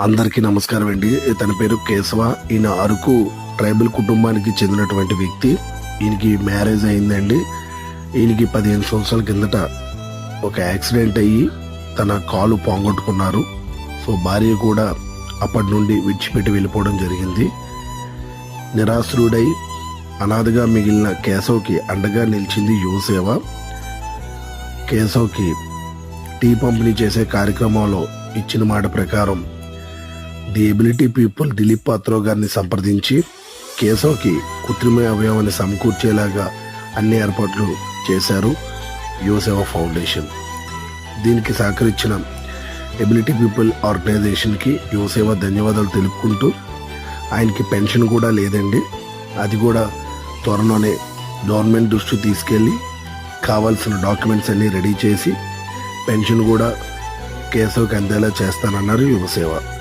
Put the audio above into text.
అందరికీ నమస్కారం అండి. తన పేరు కేశవ. ఈయన అరకు ట్రైబల్ కుటుంబానికి చెందినటువంటి వ్యక్తి. ఈయనకి మ్యారేజ్ అయిందండి. ఈయనకి పదిహేను సంవత్సరాల కిందట ఒక యాక్సిడెంట్ అయ్యి తన కాలు పోగొట్టుకున్నారు. సో భార్య కూడా అప్పటి నుండి విడిచిపెట్టి వెళ్ళిపోవడం జరిగింది. నిరాశ్రుడై అనాథగా మిగిలిన కేశవ్కి అండగా నిలిచింది యువసేవ. కేశవ్కి టీ పంపిణీ చేసే కార్యక్రమంలో ఇచ్చిన మాట ప్రకారం the ability people Dilip Patro గారిని సంప్రదించి కేశవ్కి కృత్రిమ అవయవాన్ని సమకూర్చేలాగా అన్ని ఏర్పాట్లు చేశారు యువసేవ ఫౌండేషన్. దీనికి సహకరించిన ఎబిలిటీ పీపుల్ ఆర్గనైజేషన్కి యువసేవ ధన్యవాదాలు తెలుపుకుంటూ ఆయనకి పెన్షన్ కూడా లేదండి. అది కూడా త్వరలోనే గవర్నమెంట్ దృష్టి తీసుకెళ్ళి కావాల్సిన డాక్యుమెంట్స్ అన్నీ రెడీ చేసి పెన్షన్ కూడా కేశవ్కి అందేలా చేస్తానన్నారు యువసేవ.